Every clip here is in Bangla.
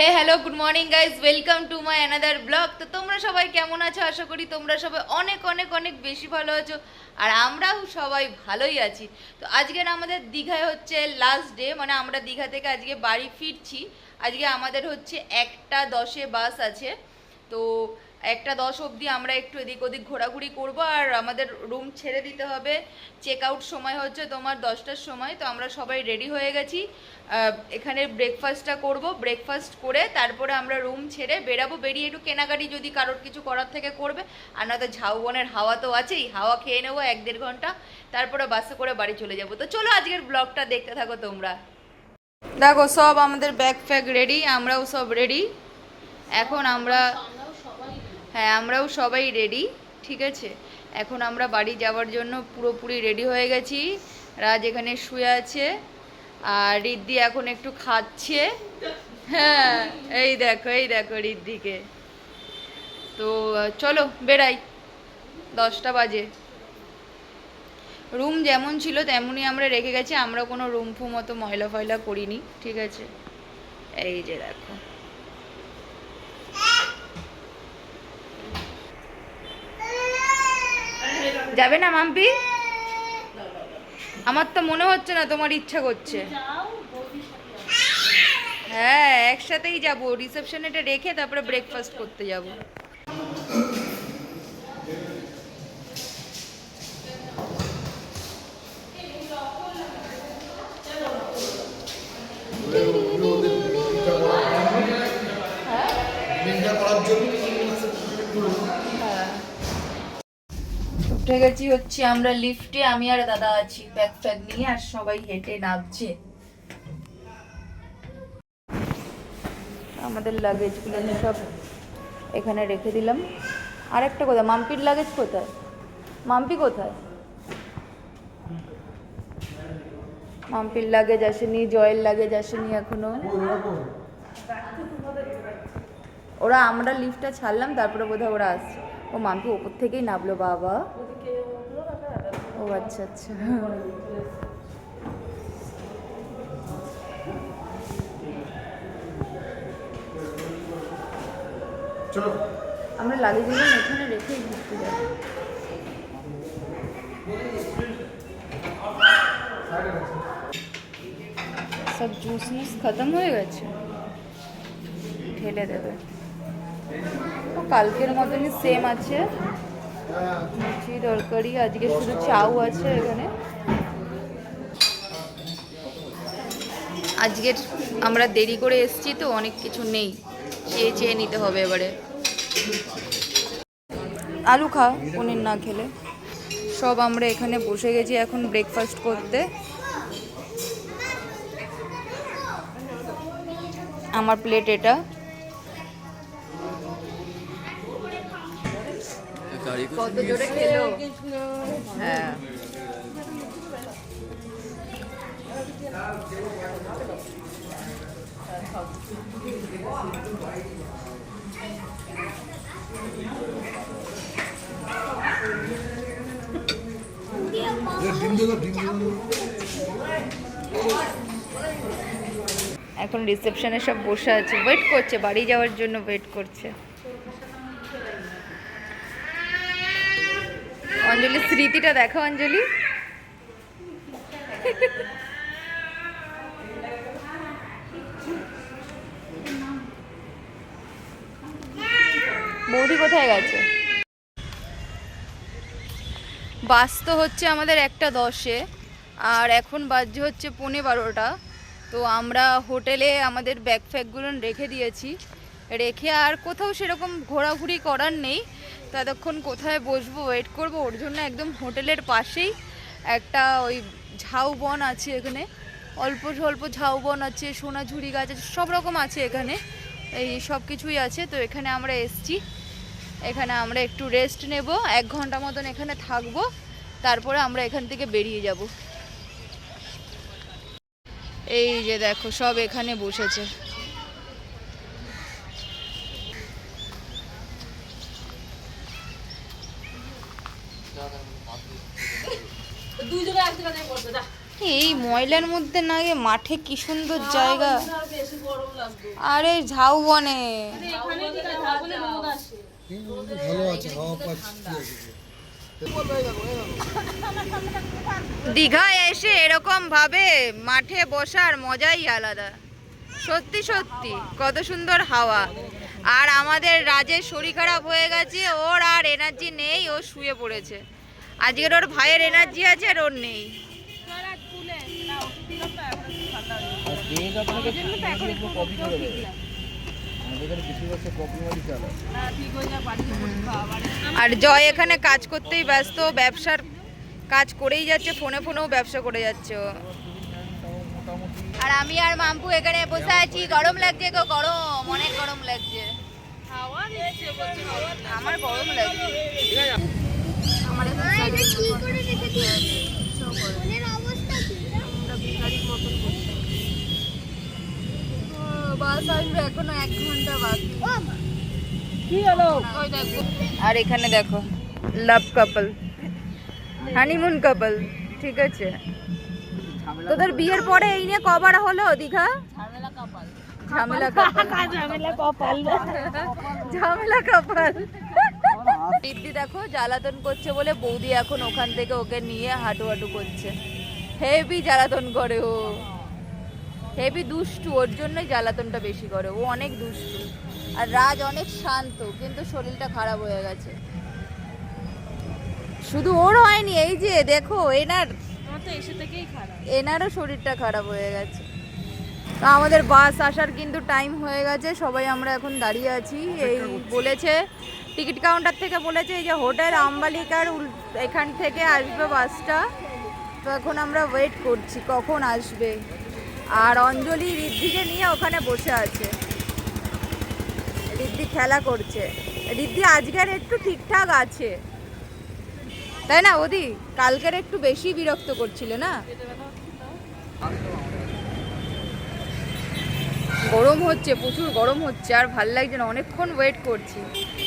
Hey hello good morning guys welcome to my another blog তো তোমরা সবাই কেমন আছো? আশা করি তোমরা সবাই অনেক অনেক অনেক বেশি ভালো আছো। আর আমরাও সবাই ভালোই আছি। তো আজকের আমাদের দীঘায় হচ্ছে লাস্ট ডে মানে আমরা দীঘা থেকে আজকে বাড়ি ফিরছি। আজকে আমাদের হচ্ছে একটা দশে বাস আছে। তো একটা দশ অবধি আমরা একটু এদিক ওদিক ঘোরাঘুরি করব, আর আমাদের রুম ছেড়ে দিতে হবে। চেক আউট সময় হচ্ছে তোমার দশটার সময়, তো আমরা সবাই রেডি হয়ে গেছি। এখানে ব্রেকফাস্টটা করব ব্রেকফাস্ট করে তারপরে আমরা রুম ছেড়ে বেরাবো, বেরিয়ে একটু কেনাকাটি যদি কারোর কিছু করার থেকে করবে। আর নয়তো ঝাউবনের হাওয়া তো আছেই, হাওয়া খেয়ে নেব এক দেড় ঘণ্টা, তারপরে বাসে করে বাড়ি চলে যাব। তো চলো আজকের ব্লগটা দেখতে থাকো তোমরা। দেখো সব আমাদের ব্যাগ ফ্যাগ রেডি আমরাও সব রেডি এখন আমরা হ্যাঁ আমরাও সবাই রেডি ঠিক আছে? এখন আমরা বাড়ি যাওয়ার জন্য পুরোপুরি রেডি হয়ে গেছি। রাজ এখানে শুয়ে আছে, আর রিদ্ধি এখন একটু খাচ্ছে। হ্যাঁ এই দেখো এই দেখো রিদ্ধিকে তো, চলো বেরাই দশটা বাজে। রুম যেমন ছিল তেমনই আমরা রেখে গেছি আমরা কোনো রুম ফুম অত ময়লা ফয়লা করিনি, ঠিক আছে? এই যে দেখো। যাবে না মাম্পি? আমার তো মনে হচ্ছে না তোমার ইচ্ছা করছে। হ্যাঁ একসাথেই যাব। রিসেপশন এটা রেখে তারপরে ব্রেকফাস্ট করতে যাব। উঠে গেছি হচ্ছে আমরা লিফটে আমি আর দাদা আছি ব্যাগ ফ্যাগ নিয়ে, আর সবাই হেঁটে নামছে। আমাদের লাগেজগুলো সব এখানে রেখে দিলাম। আর একটা কোথায়? মাম্পির লাগেজ কোথায়? মাম্পি কোথায়? মাম্পির লাগেজ আসেনি, জয়ের লাগেজ আসেনি এখনও। ওরা আমরা লিফটটা ছাড়লাম, তারপরে বোধহয় ওরা আসছে। ও মাম্পি ওপর থেকেই নামলো বাবা। ও আচ্ছা আচ্ছা। চলো। আমরা লাগেজগুলো এখানে রেখেই ঘুরতে যাব। সব জুস মুস খতম হয়ে গেছে? ঢেলে দেবে। কালকের মতনই সেম আছে। লুচি তরকারি, আজকে শুধু চাউ আছে এখানে। আজকের আমরা দেরি করে এসেছি তো, অনেক কিছু নেই। চেয়ে চেয়ে নিতে হবে এবারে। আলু খা, পনির না খেলে। সব আমরা এখানে বসে গেছি এখন ব্রেকফাস্ট করতে। আমার প্লেট এটা। কত জোরে খেলো? হ্যাঁ। এখন রিসেপশনে সব বসে আছে। ওয়েট করছে, বাড়ি যাওয়ার জন্য ওয়েট করছে। অঞ্জলি স্মৃতিটা দেখো, অঞ্জলি। বৌদি কোথায় গেছে? বাস তো হচ্ছে আমাদের একটা দশে, আর এখন বাজছে হচ্ছে পৌনে বারোটা। তো আমরা হোটেলে আমাদের ব্যাগ ফ্যাগগুলো রেখে দিয়েছি। রেখে আর কোথাও সেরকম ঘোরাঘুরি করার নেই। ততক্ষণ কোথায় বসবো ওয়েট করব। ওর জন্য একদম হোটেলের পাশেই একটা ওই ঝাউবন আছে এখানে। অল্প স্বল্প ঝাউবন আছে, সোনাঝুরি গাছ আছে, সব রকম আছে এখানে। এই সব কিছুই আছে। তো এখানে আমরা এসছি। এখানে আমরা একটু রেস্ট নেব। এক ঘণ্টা মতন এখানে থাকব। তারপরে আমরা এখান থেকে বেরিয়ে যাব। এই যে দেখো, সব এখানে বসেছে দুইজনে এক জায়গায় বসবে যা এই ময়লার মধ্যে না গিয়ে মাঠে কি সুন্দর জায়গা। আরে ঝাউবনে দীঘায় এসে এরকম ভাবে মাঠে বসার মজাই আলাদা। সত্যি সত্যি কত সুন্দর হাওয়া। আর আমাদের রাজের শরীর খারাপ হয়ে গেছে ওর আর এনার্জি নেই ও শুয়ে পড়েছে। আজকের ওর ভাইয়ের এনার্জি আছে আর ওর নেই। আর জয় এখানে কাজ করতেই ব্যস্ত ব্যবসার কাজ করেই যাচ্ছে ফোনে ফোনেও ব্যবসা করে যাচ্ছে আর আমি আর মাম্পু এখানে বসে আছি গরম লাগছে গো গরম অনেক গরম লাগছে। আমার গরম লাগছে। আমার বাস আসবে এখনও এক ঘণ্টা বাকি। আর এখানে দেখো লাভ কাপল হানিমুন কাপল ঠিক আছে? তোদের বিয়ের পরে এই নিয়ে কবার হলো দীঘা? ঝামেলা কাপাল ঝামেলা কাপাল দিদি দেখো জ্বালাতন করছে বলে বৌদি এখন ওখান থেকে ওকে নিয়ে হাঁটু হাঁটু করছে। হেভি জ্বালাতন করে ও। হেভি দুষ্টু ওর জন্যই জ্বালাতনটা বেশি করে ও অনেক দুষ্টু। আর রাজ অনেক শান্ত কিন্তু শরীরটা খারাপ হয়ে গেছে। শুধু ওর হয়নি এই যে দেখো এনার এনারও শরীরটা খারাপ হয়ে গেছে। তো আমাদের বাস আসার কিন্তু টাইম হয়ে গেছে সবাই আমরা এখন দাঁড়িয়ে আছি। এই বলেছে টিকিট কাউন্টার থেকে বলেছে এই যে হোটেল আম্বালিকার উল- এখান থেকে আসবে বাসটা। তো এখন আমরা ওয়েট করছি কখন আসবে। আর অঞ্জলি ঋদ্ধিকে নিয়ে ওখানে বসে আছে। ঋদ্ধি খেলা করছে। ঋদ্ধি, আজকের একটু ঠিকঠাক আছে। তাই না, ওদি? কালকের একটু বেশি বিরক্ত করছিল না? গরম হচ্ছে, প্রচুর গরম হচ্ছে, আর ভালো লাগছে না। অনেকক্ষণ ওয়েট করছি।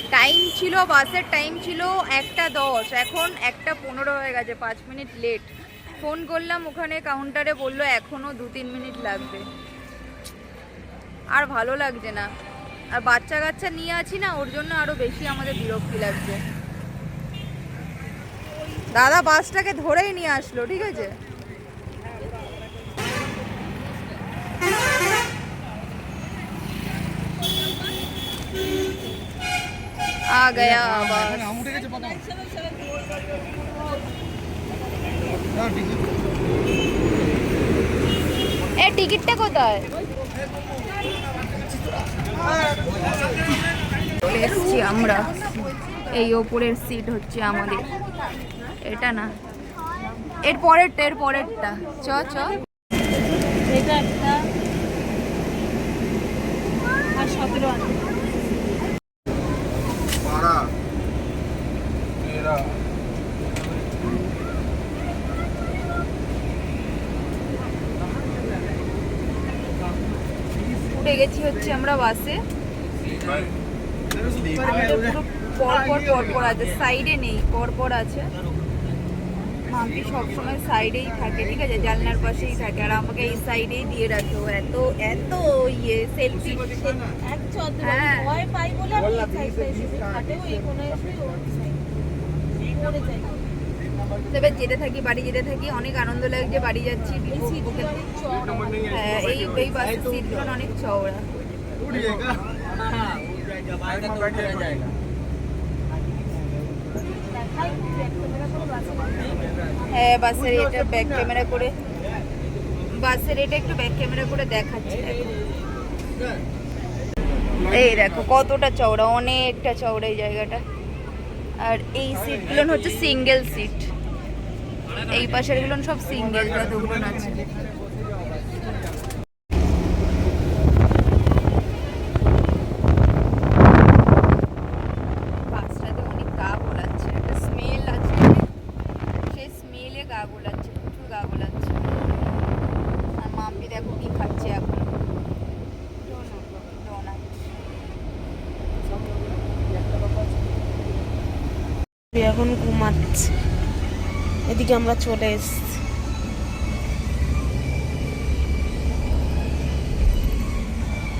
টাইম ছিল, বাসের টাইম ছিল একটা দশ। এখন একটা পনেরো হয়ে গেছে, পাঁচ মিনিট লেট ফোন করলাম, ওখানে কাউন্টারে বলল এখনও দু তিন মিনিট লাগবে। আর ভালো লাগছে না। আর বাচ্চা কাচ্চা নিয়ে আছি না, ওর জন্য আরও বেশি আমাদের বিরক্তি লাগছে। দাদা বাসটাকে ধরেই নিয়ে আসলো, ঠিক আছে? আ গয়া বাস। এ টিকিটটা কোথায়? চলে এসছি আমরা। এই ওপরের সিট হচ্ছে আমাদের। এটা না। এর পরেরটা এর পরেরটা। চ চ। এটা একটা আর সতেরো আনা বারা তেরা উঠে গেছি হচ্ছে আমরা বাসে। পরপর পরপর আছে সাইডে নেই পরপর আছে। মাম্পি সবসময় সাইডেই থাকে ঠিক আছে? জানলার পাশেই থাকে আর আমাকে এই সাইডেই দিয়ে রাখে এত এত ইয়ে সেলফি হ্যাঁ। ভয় পাই বলে আমি এই সাইডটা হাটেও এই কোনায় এসে ওর সাইড পড়ে যাই তবে যেতে থাকি বাড়ি যেতে থাকি অনেক আনন্দ লাগছে বাড়ি যাচ্ছি হ্যাঁ এই এই বাসের সিটগুলো অনেক চওড়া। হ্যাঁ বাসের এটা ব্যাক ক্যামেরা করে। বাসের এটা একটু ব্যাক ক্যামেরা করে দেখাচ্ছি এই দেখো কতটা চওড়া অনেকটা চওড়া এই জায়গাটা। আর এই সিটগুলো হচ্ছে সিঙ্গেল সিট এই পাশেরগুলো সব সিঙ্গেল যতগুলো আছে এখন ঘুমাচ্ছে। এদিকে আমরা চলে এসছি।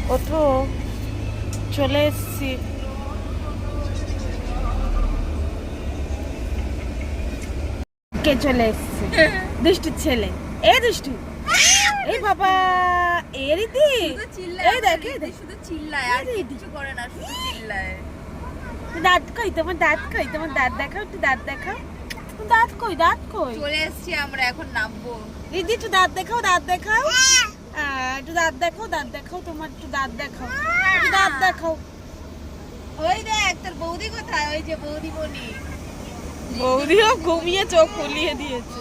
কত চলে এসছি। কে চলে এসছে? দৃষ্টির ছেলে। এ দৃষ্টি। এই বাবা এর দিদি এই দেখে শুধু চিল্লায় আর কিছু করে না শুধু চিল্লায়। দাঁত কই? তোমার দাঁত কই? তোমার দাঁত দেখাও একটু দাঁত দেখাও। দাঁত কই? দাঁত কই? চলে এসেছি আমরা এখন নামবো। দিদি একটু দাঁত দেখাও দাঁত দেখাও। একটু দাঁত দেখাও দাঁত দেখাও তোমার একটু দাঁত দেখাও। একটু দাঁত দেখাও। ওই দেখ তোর বৌদি কোথায়? ওই যে বৌদি বনি। বৌদিও ঘুমিয়ে চোখ খুলিয়ে দিয়েছে।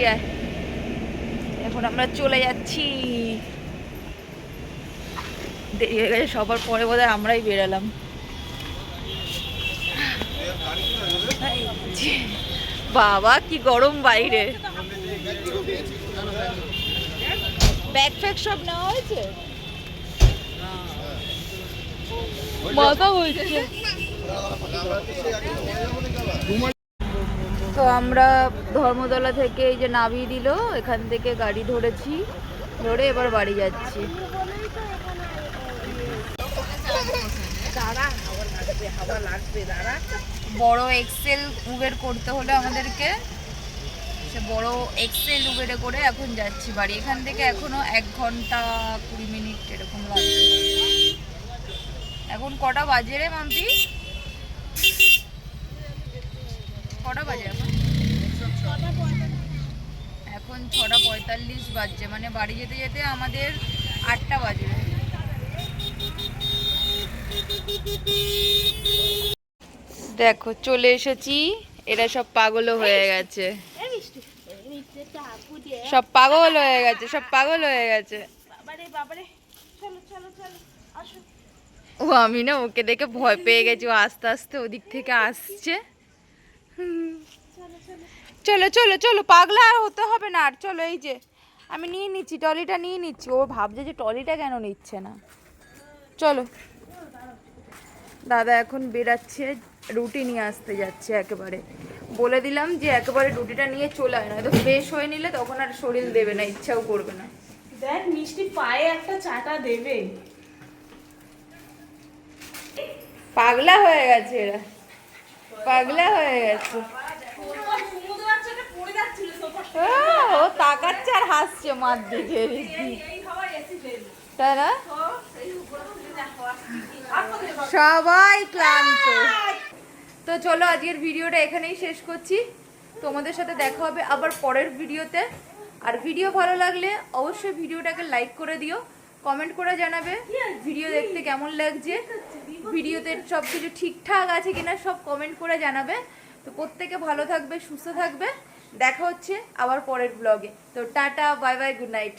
এখন আমরা চলে যাচ্ছি। দেরি হয়ে গেছে, সবার পরে বোধ আমরাই বেরালাম। বাবা, কি গরম বাইরে। ব্যাগ ফ্যাগ সব নেওয়া হয়েছে? মাথা বলছে তো আমরা ধর্মতলা থেকে এই যে নামিয়ে দিল, এখান থেকে গাড়ি ধরেছি, ধরে এবার বাড়ি যাচ্ছি। বড় এক্সেল উবের করতে হলে আমাদেরকে, সে বড় এক্সেল উবেরে করে এখন যাচ্ছি বাড়ি। এখান থেকে এখনও এক ঘণ্টা কুড়ি মিনিট এরকম লাগবে। এখন কটা বাজে রে মাম্পি? কটা বাজে এখন? এখন ছটা পঁয়তাল্লিশ বাজছে মানে বাড়ি যেতে যেতে আমাদের আটটা বাজে দেখো চলে এসেছি। এরা সব পাগলও হয়ে গেছে। সব পাগল হয়ে গেছে সব পাগল হয়ে গেছে। ও আমি না ওকে দেখে ভয় পেয়ে গেছি ও আস্তে আস্তে ওদিক থেকে আসছে। চলো চলো চলো পাগলা আর হতে হবে না আর চলো এই যে আমি নিয়ে নিচ্ছি টলিটা নিয়ে নিচ্ছি। ও ভাবছে যে টলিটা কেন নিচ্ছে না। চলো। দাদা এখন বেরাচ্ছে রুটি নিয়ে আসতে যাচ্ছে একেবারে বলে দিলাম যে একেবারে রুটিটা নিয়ে চলে আয় নয়তো ফ্রেশ হয়ে নিলে তখন আর শরীর দেবে না ইচ্ছাও করবে না দেখ মিষ্টি পায়ে একটা চাটা দেবে পাগলা হয়ে গেছে এরা পাগলা হয়ে গেছে ও, ও তাকাচ্ছে আর হাসছে মার দিকে তাই না সবাই ক্লান্ত। তো চলো আজকের ভিডিওটা এখানেই শেষ করছি। তোমাদের সাথে দেখা হবে আবার পরের ভিডিওতে। আর ভিডিও ভালো লাগলে অবশ্যই ভিডিওটাকে লাইক করে দিও, কমেন্ট করে জানাবে, ভিডিও দেখতে কেমন লাগছে, ভিডিওতে সব কিছু ঠিকঠাক আছে কিনা সব কমেন্ট করে জানাবে। তো প্রত্যেকে ভালো থাকবে, সুস্থ থাকবে। দেখা হচ্ছে আবার পরের ব্লগে তো tata bye bye good night